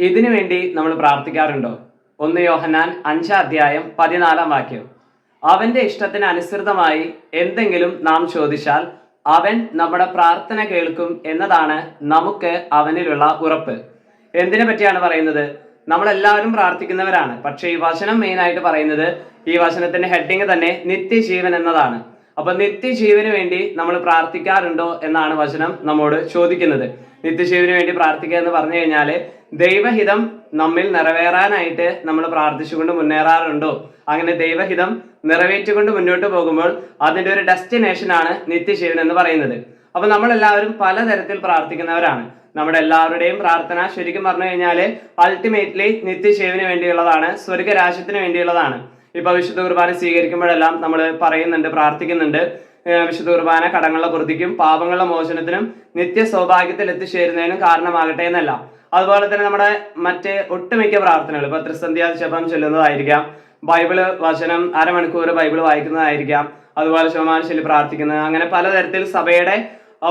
ഇതിനു വേണ്ടി നമ്മൾ പ്രാർത്ഥിക്കാറുണ്ടോ? ഒന്ന് യോഹന്നാൻ അഞ്ചാം അധ്യായം പതിനാലാം വാക്യം. അവന്റെ ഇഷ്ടത്തിന് അനുസൃതമായി എന്തെങ്കിലും നാം ചോദിച്ചാൽ അവൻ നമ്മുടെ പ്രാർത്ഥന കേൾക്കും എന്നതാണ് നമുക്ക് അവനിലുള്ള ഉറപ്പ്. എന്തിനെ പറ്റിയാണ് പറയുന്നത്? നമ്മളെല്ലാവരും പ്രാർത്ഥിക്കുന്നവരാണ്. പക്ഷേ ഈ വചനം മെയിനായിട്ട് പറയുന്നത് ഈ വചനത്തിന്റെ ഹെഡിങ് തന്നെ നിത്യജീവൻ എന്നതാണ്. അപ്പൊ നിത്യജീവന് വേണ്ടി നമ്മൾ പ്രാർത്ഥിക്കാറുണ്ടോ എന്നാണ് വചനം നമ്മോട് ചോദിക്കുന്നത്. നിത്യജീവന് വേണ്ടി പ്രാർത്ഥിക്കുക എന്ന് പറഞ്ഞു കഴിഞ്ഞാൽ ദൈവഹിതം നമ്മിൽ നിറവേറാനായിട്ട് നമ്മൾ പ്രാർത്ഥിച്ചുകൊണ്ട് മുന്നേറാറുണ്ടോ? അങ്ങനെ ദൈവഹിതം നിറവേറ്റിക്കൊണ്ട് മുന്നോട്ട് പോകുമ്പോൾ അതിന്റെ ഒരു ഡെസ്റ്റിനേഷൻ ആണ് നിത്യജീവൻ എന്ന് പറയുന്നത്. അപ്പൊ നമ്മളെല്ലാവരും പലതരത്തിൽ പ്രാർത്ഥിക്കുന്നവരാണ്. നമ്മുടെ എല്ലാവരുടെയും പ്രാർത്ഥന ശരിക്കും പറഞ്ഞു കഴിഞ്ഞാൽ അൾട്ടിമേറ്റ്ലി നിത്യജീവന് വേണ്ടിയുള്ളതാണ് സ്വർഗരാജ്യത്തിന് വേണ്ടിയുള്ളതാണ്. ഇപ്പൊ വിശുദ്ധ കുർബാന സ്വീകരിക്കുമ്പോഴെല്ലാം നമ്മൾ പറയുന്നുണ്ട് പ്രാർത്ഥിക്കുന്നുണ്ട്. വിശുദ്ധ കുർബാന കടങ്ങളുടെ കുർത്തിക്കും പാപങ്ങളുടെ മോചനത്തിനും നിത്യ സൗഭാഗ്യത്തിൽ എത്തിച്ചേരുന്നതിനും കാരണമാകട്ടെ എന്നല്ല. അതുപോലെ തന്നെ നമ്മുടെ മറ്റ് ഒട്ടുമിക്ക പ്രാർത്ഥനകൾ ഇപ്പൊ ത്രിസന്ധ്യ ജപം ചൊല്ലുന്നതായിരിക്കാം ബൈബിൾ വചനം അരമണിക്കൂർ ബൈബിൾ വായിക്കുന്നതായിരിക്കാം അതുപോലെ ശോമാനുശലി പ്രാർത്ഥിക്കുന്നത് അങ്ങനെ പലതരത്തിൽ സഭയുടെ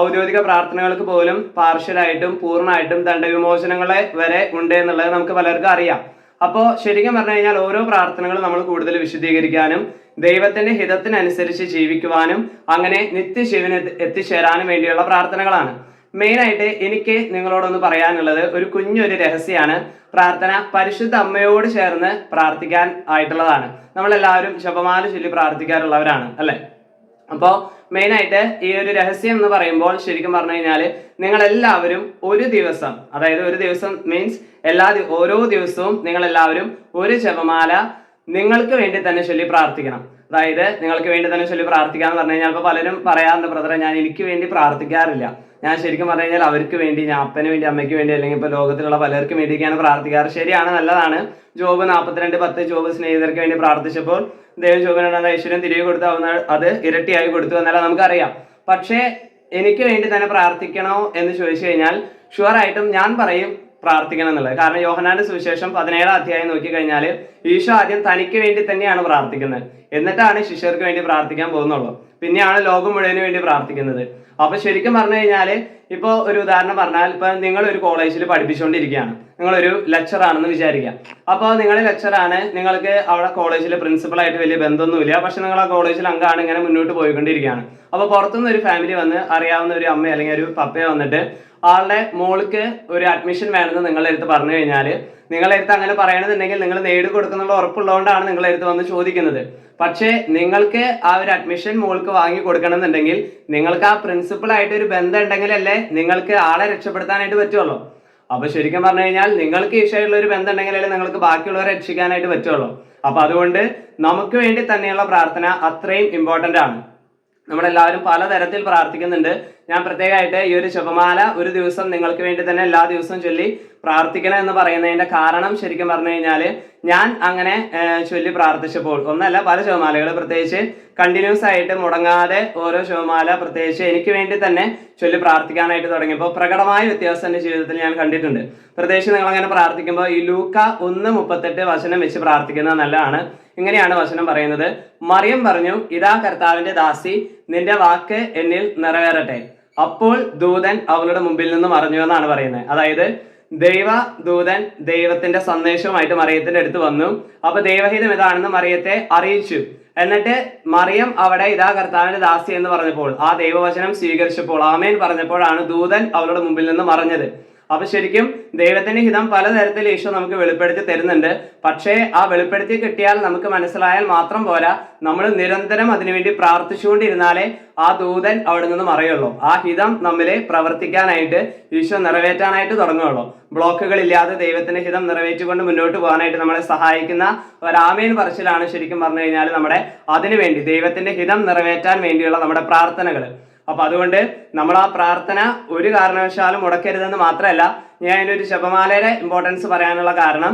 ഔദ്യോഗിക പ്രാർത്ഥനകൾക്ക് പോലും പാർഷ്യലായിട്ടും പൂർണമായിട്ടും ദണ്ഡവിമോചനങ്ങളെ വരെ ഉണ്ട് എന്നുള്ളത് നമുക്ക് പലർക്കും അറിയാം. അപ്പോൾ ശരിക്കും പറഞ്ഞു കഴിഞ്ഞാൽ ഓരോ പ്രാർത്ഥനകളും നമ്മൾ കൂടുതൽ വിശദീകരിക്കാനും ദൈവത്തിന്റെ ഹിതത്തിനനുസരിച്ച് ജീവിക്കുവാനും അങ്ങനെ നിത്യശിവന് എത്തി- എത്തിച്ചേരാനും വേണ്ടിയുള്ള പ്രാർത്ഥനകളാണ്. മെയിനായിട്ട് എനിക്ക് നിങ്ങളോടൊന്ന് പറയാനുള്ളത് ഒരു കുഞ്ഞൊരു രഹസ്യമാണ് പ്രാർത്ഥന പരിശുദ്ധ അമ്മയോട് ചേർന്ന് പ്രാർത്ഥിക്കാൻ ആയിട്ടുള്ളതാണ്. നമ്മളെല്ലാവരും ശബമാല ചൊല്ലി പ്രാർത്ഥിക്കാറുള്ളവരാണ് അല്ലെ? അപ്പോൾ മെയിനായിട്ട് ഈ ഒരു രഹസ്യം എന്ന് പറയുമ്പോൾ ശരിക്കും പറഞ്ഞു കഴിഞ്ഞാൽ നിങ്ങൾ എല്ലാവരും ഒരു ദിവസം അതായത് ഒരു ദിവസം മീൻസ് എല്ലാ ഓരോ ദിവസവും നിങ്ങൾ എല്ലാവരും ഒരു ജപമാല നിങ്ങൾക്ക് വേണ്ടി തന്നെ ചൊല്ലി പ്രാർത്ഥിക്കണം. അതായത് നിങ്ങൾക്ക് വേണ്ടി തന്നെ ചൊല്ലി പ്രാർത്ഥിക്കാന്ന് പറഞ്ഞു കഴിഞ്ഞാൽ ഇപ്പോൾ പലരും പറയാറുണ്ട് ബ്രദറെ ഞാൻ എനിക്ക് വേണ്ടി പ്രാർത്ഥിക്കാറില്ല. ഞാൻ ശരിക്കും പറഞ്ഞു കഴിഞ്ഞാൽ അവർക്ക് വേണ്ടി ഞാൻ അപ്പന് വേണ്ടി അമ്മയ്ക്ക് വേണ്ടി അല്ലെങ്കിൽ ഇപ്പോൾ ലോകത്തിലുള്ള പലർക്കും വേണ്ടിയൊക്കെയാണ് പ്രാർത്ഥിക്കാറ്. ശരിയാണ് നല്ലതാണ്. ജോബ് നാൽപ്പത്തിരണ്ട് പത്ത് ജോബ് സ്നേഹിതർക്ക് വേണ്ടി പ്രാർത്ഥിച്ചപ്പോൾ ദൈവം ജോബിനാണ് ഐശ്വര്യം തിരികെ കൊടുത്തു അത് ഇരട്ടിയായി കൊടുത്തു എന്നാലും നമുക്കറിയാം. പക്ഷേ എനിക്ക് വേണ്ടി തന്നെ പ്രാർത്ഥിക്കണോ എന്ന് ചോദിച്ചു കഴിഞ്ഞാൽ ഷുവർ ആയിട്ടും ഞാൻ പറയും പ്രാർത്ഥിക്കണം എന്നുള്ളത്. കാരണം യോഹനാന്റെ സുവിശേഷം പതിനേഴാം അധ്യായം നോക്കി കഴിഞ്ഞാൽ ഈശോ ആദ്യം തനിക്ക് വേണ്ടി തന്നെയാണ് പ്രാർത്ഥിക്കുന്നത്. എന്നിട്ടാണ് ശിഷ്യർക്ക് വേണ്ടി പ്രാർത്ഥിക്കാൻ പോകുന്നുള്ളൂ. പിന്നെയാണ് ലോകം മുഴുവൻ വേണ്ടി പ്രാർത്ഥിക്കുന്നത്. അപ്പൊ ശരിക്കും പറഞ്ഞു കഴിഞ്ഞാൽ ഇപ്പൊ ഒരു ഉദാഹരണം പറഞ്ഞാൽ ഇപ്പൊ നിങ്ങൾ ഒരു കോളേജിൽ പഠിപ്പിച്ചുകൊണ്ടിരിക്കുകയാണ് നിങ്ങളൊരു ലെക്ചർ ആണെന്ന് വിചാരിക്കുക അപ്പോൾ നിങ്ങൾ ലെക്ചറാണ് നിങ്ങൾക്ക് അവിടെ കോളേജിലെ പ്രിൻസിപ്പളായിട്ട് വലിയ ബന്ധമൊന്നുമില്ല. പക്ഷെ നിങ്ങൾ ആ കോളേജിൽ അംഗമാണ് ഇങ്ങനെ മുന്നോട്ട് പോയിക്കൊണ്ടിരിക്കുകയാണ് അപ്പോൾ പുറത്തുനിന്ന് ഒരു ഫാമിലി വന്ന് അറിയാവുന്ന ഒരു അമ്മ അല്ലെങ്കിൽ ഒരു പപ്പയെ വന്നിട്ട് ആളുടെ മോൾക്ക് ഒരു അഡ്മിഷൻ വേണമെന്ന് നിങ്ങളുടെ അടുത്ത് പറഞ്ഞു കഴിഞ്ഞാൽ നിങ്ങളുടെ അടുത്ത് അങ്ങനെ പറയണമെന്നുണ്ടെങ്കിൽ നിങ്ങൾ നേടി കൊടുക്കുന്നുള്ള ഉറപ്പുള്ളതുകൊണ്ടാണ് നിങ്ങളുടെ അടുത്ത് വന്ന് ചോദിക്കുന്നത്. പക്ഷേ നിങ്ങൾക്ക് ആ ഒരു അഡ്മിഷൻ മോൾക്ക് വാങ്ങി കൊടുക്കണമെന്നുണ്ടെങ്കിൽ നിങ്ങൾക്ക് ആ പ്രിൻസിപ്പൾ ആയിട്ട് ഒരു ബന്ധം ഉണ്ടെങ്കിലല്ലേ നിങ്ങൾക്ക് ആളെ രക്ഷപ്പെടുത്താനായിട്ട് പറ്റുള്ളൂ. അപ്പൊ ശരിക്കും പറഞ്ഞു കഴിഞ്ഞാൽ നിങ്ങൾക്ക് ഈശോയുള്ള ഒരു ബന്ധം ഉണ്ടെങ്കിലല്ലേ നിങ്ങൾക്ക് ബാക്കിയുള്ളവരെ രക്ഷിക്കാനായിട്ട് പറ്റുള്ളൂ. അപ്പൊ അതുകൊണ്ട് നമുക്ക് വേണ്ടി തന്നെയുള്ള പ്രാർത്ഥന അത്രയും ഇമ്പോർട്ടന്റ് ആണ്. നമ്മളെല്ലാവരും പലതരത്തിൽ പ്രാർത്ഥിക്കുന്നുണ്ട്. ഞാൻ പ്രത്യേകമായിട്ട് ഈ ഒരു ശുഭമാല ഒരു ദിവസം നിങ്ങൾക്ക് വേണ്ടി തന്നെ എല്ലാ ദിവസവും ചൊല്ലി പ്രാർത്ഥിക്കണം എന്ന് പറയുന്നതിന്റെ കാരണം ശരിക്കും പറഞ്ഞു കഴിഞ്ഞാൽ ഞാൻ അങ്ങനെ ചൊല്ലി പ്രാർത്ഥിച്ചപ്പോൾ ഒന്നല്ല പല ശുഭമാലകൾ പ്രത്യേകിച്ച് കണ്ടിന്യൂസ് ആയിട്ട് മുടങ്ങാതെ ഓരോ ശുഭമാല പ്രത്യേകിച്ച് എനിക്ക് വേണ്ടി തന്നെ ചൊല്ലി പ്രാർത്ഥിക്കാനായിട്ട് തുടങ്ങിയപ്പോൾ പ്രകടമായ വ്യത്യാസം എന്റെ ജീവിതത്തിൽ ഞാൻ കണ്ടിട്ടുണ്ട്. പ്രത്യേകിച്ച് നിങ്ങൾ അങ്ങനെ പ്രാർത്ഥിക്കുമ്പോൾ ഈ ലൂക്ക ഒന്ന് മുപ്പത്തെട്ട് വചനം വെച്ച് പ്രാർത്ഥിക്കുന്നത് നല്ലതാണ്. ഇങ്ങനെയാണ് വചനം പറയുന്നത്. മറിയം പറഞ്ഞു ഇതാ കർത്താവിന്റെ ദാസി നിന്റെ വാക്ക് എന്നിൽ നിറവേറട്ടെ. അപ്പോൾ ദൂതൻ അവളുടെ മുമ്പിൽ നിന്ന് മറഞ്ഞു എന്നാണ് പറയുന്നത്. അതായത് ദൈവ ദൂതൻ ദൈവത്തിന്റെ സന്ദേശവുമായിട്ട് മറിയത്തിന്റെ അടുത്ത് വന്നു. അപ്പൊ ദൈവഹിതം ഇതാണെന്ന് മറിയത്തെ അറിയിച്ചു. എന്നിട്ട് മറിയം അവിടെ ഇതാ കർത്താവിന്റെ ദാസി എന്ന് പറഞ്ഞപ്പോൾ ആ ദൈവവചനം സ്വീകരിച്ചപ്പോൾ ആമേൻ പറഞ്ഞപ്പോഴാണ് ദൂതൻ അവളുടെ മുമ്പിൽ നിന്ന് മറഞ്ഞത് അപ്പൊ ശരിക്കും ദൈവത്തിന്റെ ഹിതം പലതരത്തിൽ ഈശോ നമുക്ക് വെളിപ്പെടുത്തി തരുന്നുണ്ട്. പക്ഷേ ആ വെളിപ്പെടുത്തി കിട്ടിയാൽ നമുക്ക് മനസ്സിലായാൽ മാത്രം പോരാ. നമ്മൾ നിരന്തരം അതിനുവേണ്ടി പ്രാർത്ഥിച്ചുകൊണ്ടിരുന്നാലേ ആ ദൂതൻ അവിടെ നിന്ന് മറയുള്ളൂ. ആ ഹിതം നമ്മിൽ പ്രവർത്തിക്കാനായിട്ട് ഈശോ നിറവേറ്റാനായിട്ട് തുടങ്ങുകയുള്ളൂ. ബ്ലോക്കുകൾ ഇല്ലാതെ ദൈവത്തിന്റെ ഹിതം നിറവേറ്റിക്കൊണ്ട് മുന്നോട്ട് പോകാനായിട്ട് നമ്മളെ സഹായിക്കുന്ന ഒരാമേൻ പറച്ചിലാണ് ശരിക്കും പറഞ്ഞു കഴിഞ്ഞാൽ നമ്മുടെ അതിനുവേണ്ടി ദൈവത്തിന്റെ ഹിതം നിറവേറ്റാൻ വേണ്ടിയുള്ള നമ്മുടെ പ്രാർത്ഥനകൾ അപ്പൊ അതുകൊണ്ട് നമ്മൾ ആ പ്രാർത്ഥന ഒരു കാരണവശാലും മുടക്കരുതെന്ന് മാത്രമല്ല ഞാൻ അതിനൊരു ശബമാലയുടെ ഇമ്പോർട്ടൻസ് പറയാനുള്ള കാരണം.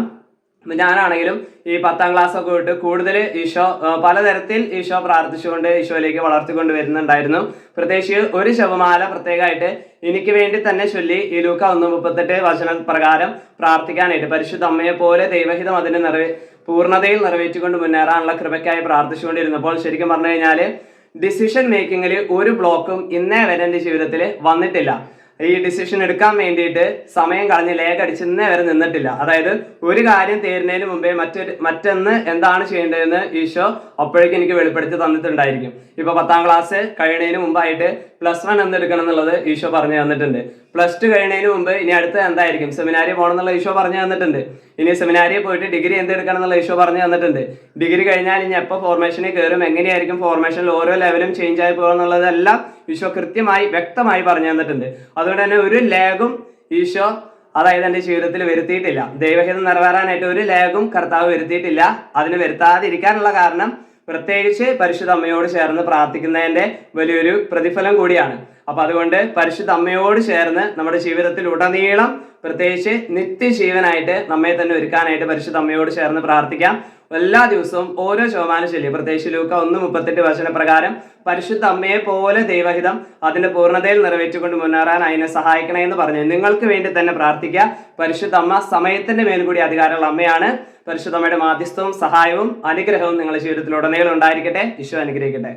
ഞാനാണെങ്കിലും ഈ പത്താം ക്ലാസ് ഒക്കെ വിട്ട് കൂടുതൽ ഈശോ പലതരത്തിൽ ഈശോ പ്രാർത്ഥിച്ചുകൊണ്ട് ഈശോയിലേക്ക് വളർത്തിക്കൊണ്ട് വരുന്നുണ്ടായിരുന്നു. പ്രത്യേകിച്ച് ഒരു ശവമാല പ്രത്യേകമായിട്ട് എനിക്ക് വേണ്ടി തന്നെ ചൊല്ലി ഈ ലൂക്ക ഒന്ന് മുപ്പത്തെട്ട് വചന പ്രകാരം പ്രാർത്ഥിക്കാനായിട്ട് പരിശുദ്ധ അമ്മയെ പോലെ ദൈവഹിതം അതിനെ നിറവേ പൂർണതയിൽ നിറവേറ്റിക്കൊണ്ട് മുന്നേറാനുള്ള കൃപയ്ക്കായി പ്രാർത്ഥിച്ചുകൊണ്ടിരുന്നപ്പോൾ ശരിക്കും പറഞ്ഞു കഴിഞ്ഞാൽ ഡിസിഷൻ മേക്കിങ്ങിൽ ഒരു ബ്ലോക്കും ഇന്നേ വരെ എന്റെ ജീവിതത്തിൽ വന്നിട്ടില്ല. ഈ ഡിസിഷൻ എടുക്കാൻ വേണ്ടിയിട്ട് സമയം കളഞ്ഞ് ലേഖ അടിച്ച് ഇന്നേ വരെ നിന്നിട്ടില്ല. അതായത് ഒരു കാര്യം തീരുന്നതിന് മുമ്പേ മറ്റൊരു മറ്റൊന്ന് എന്താണ് ചെയ്യേണ്ടതെന്ന് ഈശോ അപ്പോഴേക്കും എനിക്ക് വെളിപ്പെടുത്തി തന്നിട്ടുണ്ടായിരിക്കും. ഇപ്പൊ പത്താം ക്ലാസ് കഴിയുന്നതിന് മുമ്പായിട്ട് പ്ലസ് വൺ എന്തെടുക്കണം എന്നുള്ളത് ഈശോ പറഞ്ഞു തന്നിട്ടുണ്ട്. പ്ലസ് ടു കഴിയുന്നതിന് മുമ്പ് ഇനി അടുത്ത എന്തായിരിക്കും? സെമിനാരി പോകണം എന്നുള്ള ഈശോ പറഞ്ഞു തന്നിട്ടുണ്ട്. ഇനി സെമിനാരിയിൽ പോയിട്ട് ഡിഗ്രി എന്തെടുക്കണം എന്നുള്ള ഈശോ പറഞ്ഞു തന്നിട്ടുണ്ട്. ഡിഗ്രി കഴിഞ്ഞാൽ ഇനി എപ്പോൾ ഫോർമേഷനിൽ കയറും എങ്ങനെയായിരിക്കും ഫോർമേഷനിൽ ഓരോ ലെവലും ചേഞ്ച് ആയി പോകുക എന്നുള്ളതെല്ലാം ഈശോ കൃത്യമായി വ്യക്തമായി പറഞ്ഞു തന്നിട്ടുണ്ട്. അതുകൊണ്ട് തന്നെ ഒരു ലേഖം ഈശോ അതായത് എന്റെ ജീവിതത്തിൽ വരുത്തിയിട്ടില്ല. ദൈവഹിതം നിറവേറാനായിട്ട് ഒരു ലേഖം കർത്താവ് വരുത്തിയിട്ടില്ല. അതിന് വരുത്താതിരിക്കാനുള്ള കാരണം പ്രത്യേകിച്ച് പരിശുദ്ധ അമ്മയോട് ചേർന്ന് പ്രാർത്ഥിക്കുന്നതിന്റെ വലിയൊരു പ്രതിഫലം കൂടിയാണ്. അപ്പൊ അതുകൊണ്ട് പരിശുദ്ധ അമ്മയോട് ചേർന്ന് നമ്മുടെ ജീവിതത്തിൽ ഉടനീളം പ്രത്യേകിച്ച് നിത്യജീവനായിട്ട് നമ്മെ തന്നെ ഒരുക്കാനായിട്ട് പരിശുദ്ധ അമ്മയോട് ചേർന്ന് പ്രാർത്ഥിക്കാം. എല്ലാ ദിവസവും ഓരോ ശതമാനം ചൊല്ലി പ്രത്യേകിച്ച് ലൂക്ക ഒന്ന് മുപ്പത്തെട്ട് വചന പ്രകാരം പരിശുദ്ധ അമ്മയെ പോലെ ദൈവഹിതം അതിന്റെ പൂർണതയിൽ നിറവേറ്റിക്കൊണ്ട് മുന്നേറാൻ അതിനെ സഹായിക്കണേ എന്ന് പറഞ്ഞു. നിങ്ങൾക്ക് വേണ്ടി തന്നെ പ്രാർത്ഥിക്കുക. പരിശുദ്ധ അമ്മ സമയത്തിന്റെ മേൽ കൂടി അധികാരമുള്ള അമ്മയാണ്. പരിശുദ്ധ അമ്മയുടെ മാധ്യസ്ഥവും സഹായവും അനുഗ്രഹവും നിങ്ങളുടെ ജീവിതത്തിൽ ഉടനീളം ഉണ്ടായിരിക്കട്ടെ. ഈശോ അനുഗ്രഹിക്കട്ടെ.